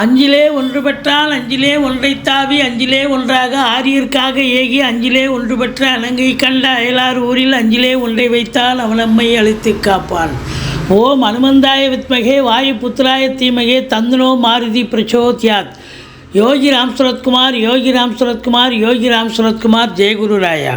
அஞ்சிலே ஒன்று பெற்றால் அஞ்சிலே ஒன்றை தாவி அஞ்சிலே ஒன்றாக ஆரியர்க்காக ஏகி அஞ்சிலே ஒன்று பெற்ற அலங்கை கண்ட அயலார் ஊரில் அஞ்சிலே ஒன்றை வைத்தால் அவன் நம்மை அழித்து காப்பான். ஓம் அனுமந்தாய வித்மகே வாயு புத்திராய தீமகே தந்தனோ மாருதி பிரச்சோத்யாத். யோகி ராம் சுரத்குமார் யோகி ராம் சுரத்குமார் யோகி ராம் சுரத்குமார் ஜெயகுரு ராயா.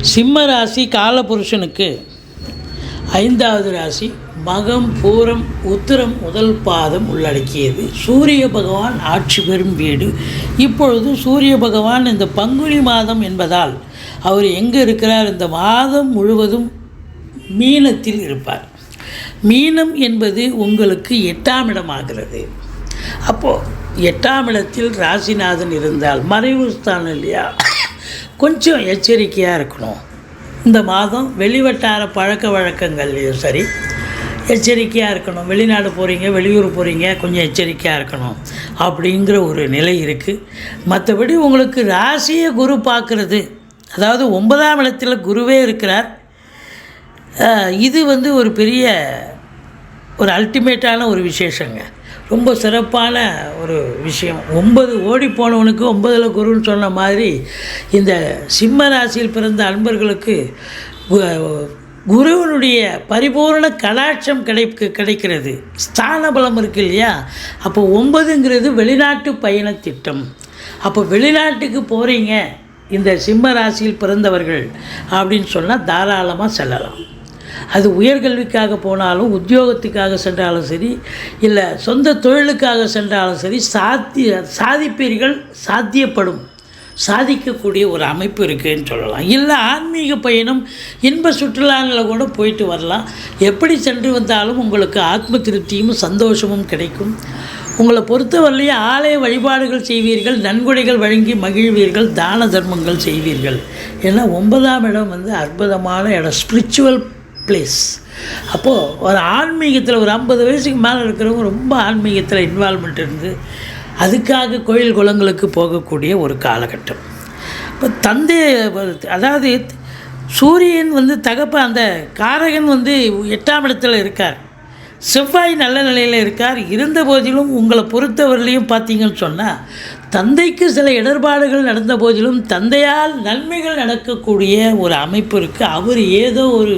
சிம்ம ராசி காலபுருஷனுக்கு ஐந்தாவது ராசி மகம் பூரம் உத்திரம் முதல் பாதம் உள்ளடக்கியது. சூரிய பகவான் ஆட்சி பெறும் வீடு. இப்பொழுது சூரிய பகவான் இந்த பங்குனி மாதம் என்பதால் அவர் எங்கே இருக்கிறார்? இந்த மாதம் முழுவதும் மீனத்தில் இருப்பார். மீனம் என்பது உங்களுக்கு எட்டாம் இடமாகிறது. அப்போது எட்டாம் இடத்தில் ராசிநாதன் இருந்தால் மறைவு ஸ்தானம் இல்லையா? கொஞ்சம் எச்சரிக்கையாக இருக்கணும். இந்த மாதம் வெளிவட்டார பழக்க வழக்கங்கள்லையும் சரி எச்சரிக்கையாக இருக்கணும். வெளிநாடு போகிறீங்க வெளியூர் போகிறீங்க கொஞ்சம் எச்சரிக்கையாக இருக்கணும் அப்படிங்கிற ஒரு நிலை இருக்குது மற்றபடி உங்களுக்கு ராசியை குரு பார்க்குறது அதாவது ஒன்பதாம் இடத்துல குருவே இருக்கிறார். இது வந்து ஒரு பெரிய ஒரு அல்டிமேட்டான ஒரு விசேஷங்க. ரொம்ப சிறப்பான ஒரு விஷயம். ஒன்பது ஓடி போனவனுக்கு ஒன்பதில் குருன்னு சொன்ன மாதிரி இந்த சிம்ம ராசியில் பிறந்த அன்பர்களுக்கு குருவனுடைய பரிபூரண கடாட்சம் கிடைக்கு கிடைக்கிறது. ஸ்தான பலம் இருக்கு இல்லையா? அப்போ ஒன்பதுங்கிறது வெளிநாட்டு பயண திட்டம். அப்போ வெளிநாட்டுக்கு போகிறீங்க இந்த சிம்ம ராசியில் பிறந்தவர்கள் அப்படின்னு சொன்னால் தாராளமாக செல்லலாம். அது உயர்கல்விக்காக போனாலும் உத்தியோகத்துக்காக சென்றாலும் சரி இல்லை சொந்த தொழிலுக்காக சென்றாலும் சரி சாத்திய சாதிப்பீர்கள் சாத்தியப்படும். சாதிக்கக்கூடிய ஒரு அமைப்பு இருக்குதுன்னு சொல்லலாம். இல்லை ஆன்மீக பயணம் இன்ப சுற்றுலாவில் கூட போயிட்டு வரலாம். எப்படி சென்று வந்தாலும் உங்களுக்கு ஆத்ம திருப்தியும் சந்தோஷமும் கிடைக்கும். உங்களை பொறுத்தவரையிலேயே ஆலய வழிபாடுகள் செய்வீர்கள் நன்கொடைகள் வழங்கி மகிழ்வீர்கள் தான தர்மங்கள் செய்வீர்கள். ஏன்னா ஒன்பதாம் இடம் வந்து அற்புதமான இடம். ஸ்பிரிச்சுவல் பிளேஸ் அப்போது ஒரு ஆன்மீகத்தில் ஒரு ஐம்பது வயசுக்கு மேலே இருக்கிறவங்க ரொம்ப ஆன்மீகத்தில் இன்வால்மெண்ட் இருந்து அதுக்காக கோயில் குளங்களுக்கு போகக்கூடிய ஒரு காலகட்டம். இப்போ தந்தை அதாவது சூரியன் வந்து தகப்ப அந்த காரகன் வந்து எட்டாம் இடத்துல இருக்கார். செவ்வாய் நல்ல நிலையில் இருக்கார். இருந்த போதிலும் உங்களை பொறுத்தவரையிலையும் பார்த்தீங்கன்னு சொன்னால் தந்தைக்கு சில இடர்பாடுகள் நடந்த போதிலும் தந்தையால் நன்மைகள் நடக்கக்கூடிய ஒரு அமைப்பு இருக்குது அவர் ஏதோ ஒரு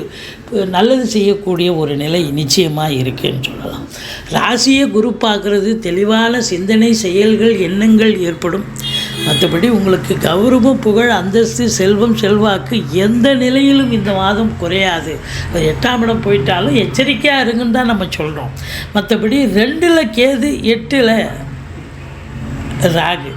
நல்லது செய்யக்கூடிய ஒரு நிலை நிச்சயமாக இருக்குன்னு சொல்லலாம். ராசியை குரு பார்க்குறது தெளிவான சிந்தனை செயல்கள் எண்ணங்கள் ஏற்படும். மற்றபடி உங்களுக்கு கௌரவம் புகழ் அந்தஸ்து செல்வம் செல்வாக்கு எந்த நிலையிலும் இந்த மாதம் குறையாது. எட்டாம் இடம் போயிட்டாலும் எச்சரிக்கையாக இருங்கன்னு தான் நம்ம சொல்கிறோம் மற்றபடி ரெண்டில் கேது எட்டில் ராகு.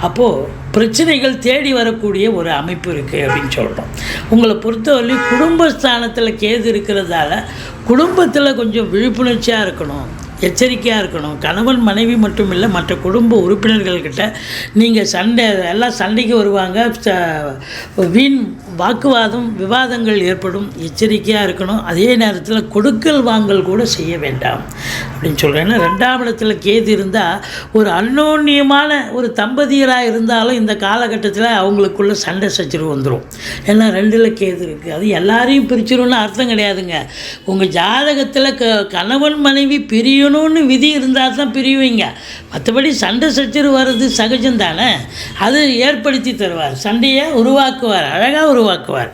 அப்போது பிரச்சனைகள் தேடி வரக்கூடிய ஒரு அமைப்பு இருக்குது அப்படின்னு சொல்கிறோம் உங்களை பொறுத்தவரையும் குடும்பஸ்தானத்தில் கேது இருக்கிறதால குடும்பத்தில் கொஞ்சம் விழிப்புணர்ச்சியாக இருக்கணும் எச்சரிக்கையாக இருக்கணும். கணவன் மனைவி மட்டும் இல்லை மற்ற குடும்ப உறுப்பினர்கள்கிட்ட நீங்கள் சண்டை எல்லாம் சண்டைக்கு வருவாங்க. ச- வீண் வாக்குவாதம் விவாதங்கள் ஏற்படும் எச்சரிக்கையாக இருக்கணும். அதே நேரத்தில் கொடுக்கல் வாங்கல் கூட செய்ய வேண்டாம். அப்படின்னு சொல்கிறேன் ஏன்னா ரெண்டாம் இடத்துல கேது இருந்தால் ஒரு அன்னோன்னியமான ஒரு தம்பதியராக இருந்தாலும் இந்த காலகட்டத்தில் அவங்களுக்குள்ள சண்டை சச்சரவு வந்துடும் ஏன்னா ரெண்டில் கேது இருக்குது அது எல்லாரையும் பிரிச்சிரும்னு அர்த்தம் கிடையாதுங்க. உங்கள் ஜாதகத்தில் க கணவன் மனைவி பிரியணும்னு விதி இருந்தால் தான் பிரியுவீங்க மற்றபடி சண்டை சச்சரவு வர்றது சகஜம் தானே அது ஏற்படுத்தி தருவார். சண்டையை உருவாக்குவார். அழகாக உருவாக்குவார்.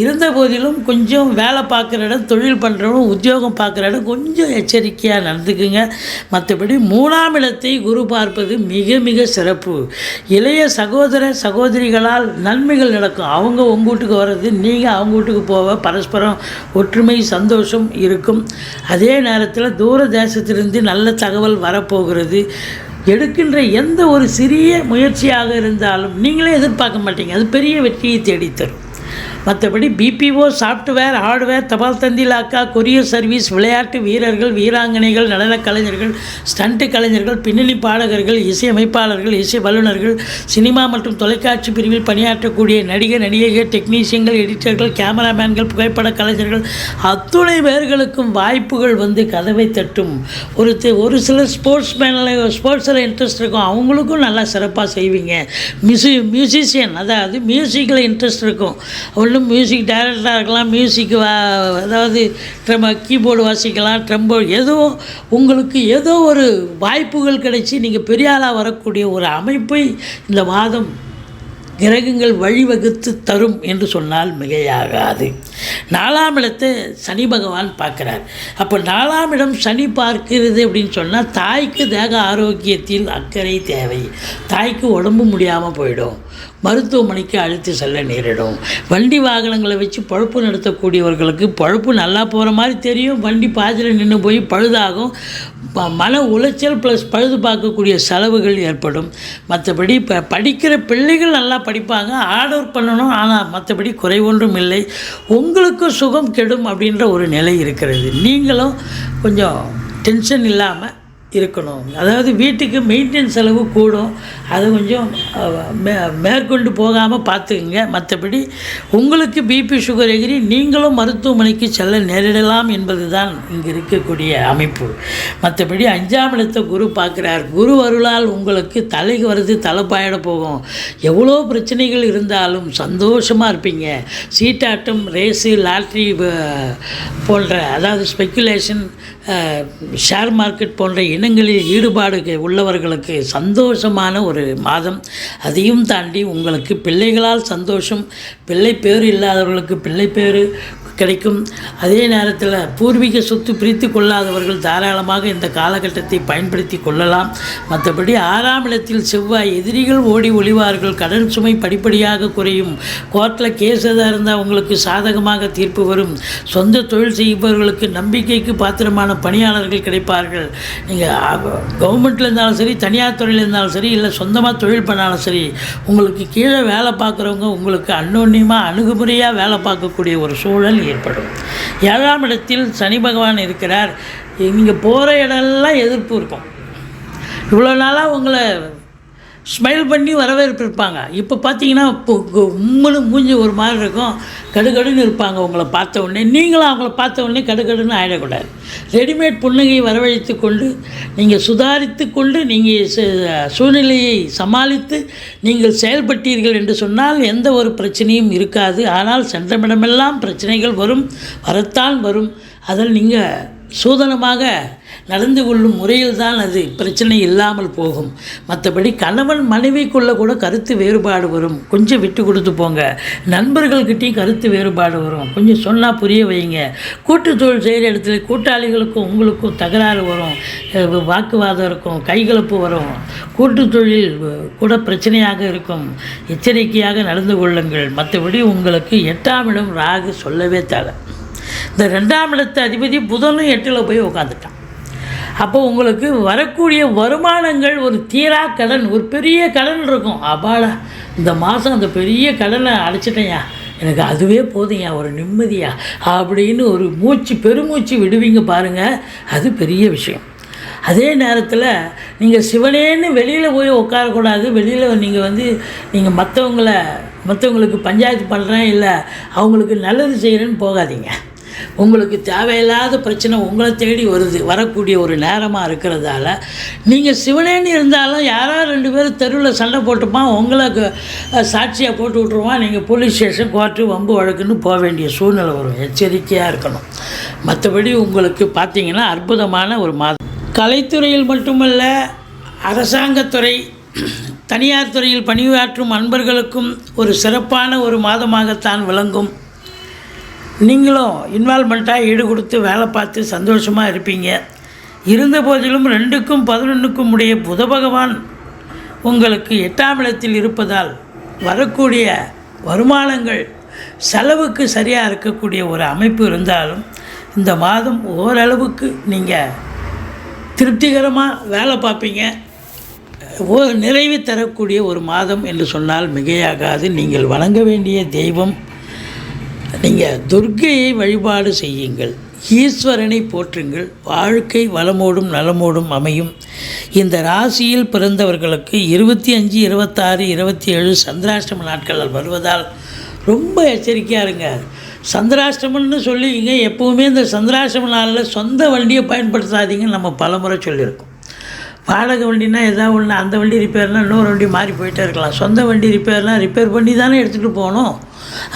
இருந்த போதிலும் கொஞ்சம் வேலை பார்க்குற இடம் தொழில் பண்ணுறவங்க உத்தியோகம் பார்க்குற இடம் கொஞ்சம் எச்சரிக்கையாக நடந்துக்குங்க. மற்றபடி மூணாம் இடத்தை குரு பார்ப்பது மிக மிக சிறப்பு. இளைய சகோதர சகோதரிகளால் நன்மைகள் நடக்கும். அவங்க உங்கள் வீட்டுக்கு வர்றது நீங்கள் அவங்க வீட்டுக்கு போக பரஸ்பரம் ஒற்றுமை சந்தோஷம் இருக்கும். அதே நேரத்தில் தூர தேசத்திலிருந்து நல்ல தகவல் வரப்போகிறது. எடுக்கின்ற எந்த ஒரு சிறிய முயற்சியாக இருந்தாலும் நீங்களே எதிர்பார்க்க மாட்டீங்க. அது பெரிய வெற்றியை தேடித்தரும். மற்றபடி பிபிஓ சாஃப்ட்வேர் ஹார்ட்வேர் தபால் தந்தி லாக்கா கொரியர் சர்வீஸ் விளையாட்டு வீரர்கள் வீராங்கனைகள் நடனக் கலைஞர்கள் ஸ்டண்ட்டு கலைஞர்கள் பின்னணி பாடகர்கள் இசையமைப்பாளர்கள் இசை வல்லுநர்கள் சினிமா மற்றும் தொலைக்காட்சி பிரிவில் பணியாற்றக்கூடிய நடிகர் நடிகைகள் டெக்னீஷியன்கள் எடிட்டர்கள் கேமராமேன்கள் புகைப்பட கலைஞர்கள் அத்துணை பேர்களுக்கும் வாய்ப்புகள் வந்து கதவை தட்டும். ஒரு ஒரு சில ஸ்போர்ட்ஸ் மேனில் ஸ்போர்ட்ஸில் இன்ட்ரெஸ்ட் இருக்கும். அவங்களுக்கும் நல்லா சிறப்பாக செய்வீங்க. மியூசி மியூசிஷியன் அதாவது மியூசிக்கில் இன்ட்ரெஸ்ட் இருக்கும். ஒன்றும் மியூசிக் டைரக்டராக இருக்கலாம் மியூசிக் வா அதாவது ட்ரம் கீபோர்டு வாசிக்கலாம் ட்ரம்போர்டு ஏதோ உங்களுக்கு ஏதோ ஒரு வாய்ப்புகள் கிடைச்சி நீங்கள் பெரிய ஆளாக வரக்கூடிய ஒரு அமைப்பை இந்த மாதம் கிரகங்கள் வழிவகுத்து தரும் என்று சொன்னால் மிகையாகாது. நாலாம் இடத்தை சனி பகவான் பார்க்குறார். அப்போ நாலாம் இடம் சனி பார்க்கிறது அப்படின்னு சொன்னால் தாய்க்கு தேக ஆரோக்கியத்தில் அக்கறை தேவை. தாய்க்கு உடம்பு முடியாமல் போயிடும். மருத்துவமனைக்கு அழைத்து செல்ல நேரிடும். வண்டி வாகனங்களை வச்சு பழுப்பு நடத்தக்கூடியவர்களுக்கு பழுப்பு நல்லா போகிற மாதிரி தெரியும். வண்டி பாதியில் நின்று போய் பழுதாகும். மன உளைச்சல் ப்ளஸ் பழுது பார்க்கக்கூடிய செலவுகள் ஏற்படும். மற்றபடி இப்போ படிக்கிற பிள்ளைகள் நல்லா படிப்பாங்க. ஹார்ட் ஒர்க் பண்ணணும். ஆனால் மற்றபடி குறை ஒன்றும் இல்லை. உங்களுக்கும் சுகம் கெடும் அப்படின்ற ஒரு நிலை இருக்கிறது. நீங்களும் கொஞ்சம் டென்ஷன் இல்லாமல் இருக்கணும். அதாவது வீட்டுக்கு மெயின்டெனன்ஸ் செலவு கூடும். அது கொஞ்சம் மே மேற்கொண்டு போகாமல் பார்த்துக்குங்க. மற்றபடி உங்களுக்கு பிபி சுகர் எகிரி நீங்களும் மருத்துவமனைக்கு செல்ல நேரிடலாம் என்பது தான் இங்கே இருக்கக்கூடிய அமைப்பு. மற்றபடி அஞ்சாம் இடத்தை குரு பார்க்குறார். குரு அருளால் உங்களுக்கு தலைக்கு வருது தலைப்பாயிட போகும். எவ்வளோ பிரச்சனைகள் இருந்தாலும் சந்தோஷமாக இருப்பீங்க. சீட்டாட்டம் ரேஸு லாட்ரி போன்ற அதாவது ஸ்பெக்குலேஷன் ஷேர் மார்க்கெட் போன்ற இனங்களில் ஈடுபாடு உள்ளவர்களுக்கு சந்தோஷமான ஒரு மாதம். அதையும் தாண்டி உங்களுக்கு பிள்ளைகளால் சந்தோஷம் பிள்ளை பேர் இல்லாதவர்களுக்கு பிள்ளை பேர் கிடைக்கும். அதே நேரத்தில் பூர்வீக சொத்து பிரித்து கொள்ளாதவர்கள் தாராளமாக இந்த காலகட்டத்தை பயன்படுத்தி கொள்ளலாம். மற்றபடி ஆறாம் இடத்தில் செவ்வாய் எதிரிகள் ஓடி ஒளிவார்கள். கடன் சுமை படிப்படியாக குறையும். கோர்ட்டில் கேஸ் எதாக இருந்தால் உங்களுக்கு சாதகமாக தீர்ப்பு வரும். சொந்த தொழில் செய்பவர்களுக்கு நம்பிக்கைக்கு பாத்திரமான பணியாளர்கள் கிடைப்பார்கள். நீங்கள் கவர்மெண்ட்டில் இருந்தாலும் சரி தனியார் துறையில் இருந்தாலும் சரி இல்லை சொந்தமாக தொழில் பண்ணாலும் சரி உங்களுக்கு கீழே வேலை பார்க்குறவங்க உங்களுக்கு அன்னோன்யமாக அணுகுமுறையாக வேலை பார்க்கக்கூடிய ஒரு சூழல் ஏற்படும். ஏழாம் இடத்தில் சனி பகவான் இருக்கிறார். நீங்கள் போகிற இடம்லாம் எதிர்ப்பு இருக்கும். இவ்வளோ நாளாக உங்களை ஸ்மைல் பண்ணி வரவேற்பு இருப்பாங்க இப்போ பார்த்தீங்கன்னா இப்போ மூஞ்சி ஒரு மாதிரி இருக்கும். கடுகடுன்னு இருப்பாங்க. உங்களை பார்த்த உடனே நீங்களும் அவங்கள பார்த்த உடனே கடுகடுன்னு ஆகிடக்கூடாது ரெடிமேட் புன்னகையை வரவழைத்து கொண்டு நீங்கள் சுதாரித்து கொண்டு நீங்கள் சூழ்நிலையை சமாளித்து நீங்கள் செயல்பட்டீர்கள் என்று சொன்னால் எந்த ஒரு பிரச்சனையும் இருக்காது. ஆனால் சென்றமிடமெல்லாம் பிரச்சனைகள் வரும் வரத்தான் வரும். அதில் நீங்கள் சூதனமாக நடந்து கொள்ளும் முறையில் தான் அது. பிரச்சனை இல்லாமல் போகும். மற்றபடி கணவன் மனைவிக்குள்ளே கூட கருத்து வேறுபாடு வரும். கொஞ்சம் விட்டு கொடுத்து போங்க. நண்பர்கள்கிட்டையும் கருத்து வேறுபாடு வரும். கொஞ்சம் சொன்னால் புரிய வைங்க. கூட்டு தொழில் செய்கிற இடத்துல கூட்டாளிகளுக்கும் உங்களுக்கும் தகராறு வரும். வாக்குவாதம் இருக்கும். கைகலப்பு வரும். கூட்டு தொழில் கூட பிரச்சனையாக இருக்கும். எச்சரிக்கையாக நடந்து கொள்ளுங்கள். மற்றபடி உங்களுக்கு எட்டாம் இடம் ராகு சொல்லவே தேவை. இந்த ரெண்டாம் இடத்து அதிபதி புதனும் எட்டில் போய் உட்காந்துட்டான் அப்போ உங்களுக்கு வரக்கூடிய வருமானங்கள் ஒரு தீரா கடன் ஒரு பெரிய கடன் இருக்கும். அப்பாடா இந்த மாதம் அந்த பெரிய கடனை அடைச்சிட்டேயா எனக்கு அதுவே போதும்யா ஒரு நிம்மதியா அப்படின்னு ஒரு மூச்சு பெருமூச்சு விடுவீங்க பாருங்கள் அது பெரிய விஷயம். அதே நேரத்தில் நீங்கள் சிவனேன்னு வெளியில் போய் உட்காரக்கூடாது. வெளியில் நீங்கள் வந்து நீங்கள் மற்றவங்கள மற்றவங்களுக்கு பஞ்சாயத்து பண்ணுறேன் இல்லை அவங்களுக்கு நல்லது செய்கிறேன்னு போகாதீங்க. உங்களுக்கு தேவையில்லாத பிரச்சனை உங்களை தேடி வருது வரக்கூடிய ஒரு நேரமாக இருக்கிறதால. நீங்கள் சிவனேன்னு இருந்தாலும் யாரோ ரெண்டு பேரும் தெருவில் சண்டை போட்டுப்பான் உங்களுக்கு சாட்சியாக போட்டு விட்ருவான் நீங்கள் போலீஸ் ஸ்டேஷன் கோர்ட்டு வம்பு வழக்குன்னு போக வேண்டிய சூழ்நிலை வரும். எச்சரிக்கையாக இருக்கணும். மற்றபடி உங்களுக்கு பார்த்தீங்கன்னா அற்புதமான ஒரு மாதம். கலைத்துறையில் மட்டுமல்ல அரசாங்கத்துறை தனியார் துறையில் பணியாற்றும் அன்பர்களுக்கும் ஒரு சிறப்பான ஒரு மாதமாகத்தான் விளங்கும். நீங்களும் இன்வால்மெண்ட்டாக ஈடு கொடுத்து வேலை பார்த்து சந்தோஷமாக இருப்பீங்க. இருந்த போதிலும் ரெண்டுக்கும் பதினொன்றுக்கும் உடைய புத பகவான் உங்களுக்கு எட்டாம் இடத்தில் இருப்பதால் வரக்கூடிய வருமானங்கள் செலவுக்கு சரியாக இருக்கக்கூடிய ஒரு அமைப்பு இருந்தாலும் இந்த மாதம் ஓரளவுக்கு நீங்கள் திருப்திகரமாக வேலை பார்ப்பீங்க. ஓ நிறைவு தரக்கூடிய ஒரு மாதம் என்று சொன்னால் மிகையாகாது. நீங்கள் வணங்க வேண்டிய தெய்வம் நீங்கள் துர்க்கையை வழிபாடு செய்யுங்கள். ஈஸ்வரனை போற்றுங்கள். வாழ்க்கை வளமோடும் நலமோடும் அமையும். இந்த ராசியில் பிறந்தவர்களுக்கு இருபத்தி அஞ்சு இருபத்தாறு இருபத்தி ஏழு சந்திராஷ்டம நாட்கள் வருவதால் ரொம்ப எச்சரிக்கையாக இருங்க. சந்திராஷ்டமம்னு சொல்லிங்க. எப்போவுமே இந்த சந்திராஷ்டம நாளில் சொந்த வண்டியை பயன்படுத்தாதீங்கன்னு நம்ம பலமுறை சொல்லியிருக்கோம். வாடகை வண்டினா எதாவது ஒன்று அந்த வண்டி ரிப்பேர்னால் இன்னொரு வண்டி மாறி போயிட்டே இருக்கலாம். சொந்த வண்டி ரிப்பேர்லாம் ரிப்பேர் பண்ணி தானே எடுத்துகிட்டு போகணும்.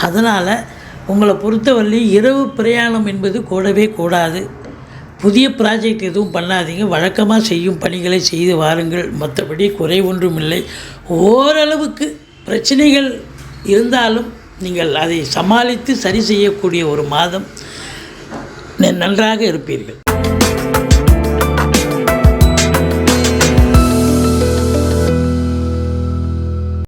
அதனால் உங்களை பொறுத்தவரை இரவு பிரயாணம் என்பது கூடவே கூடாது. புதிய ப்ராஜெக்ட் எதுவும் பண்ணாதீங்க. வழக்கமாக செய்யும் பணிகளை செய்து வாருங்கள். மற்றபடி குறை ஒன்றும் இல்லை ஓரளவுக்கு பிரச்சனைகள் இருந்தாலும் நீங்கள் அதை சமாளித்து சரி செய்யக்கூடிய ஒரு மாதம் நன்றாக இருப்பீர்கள்.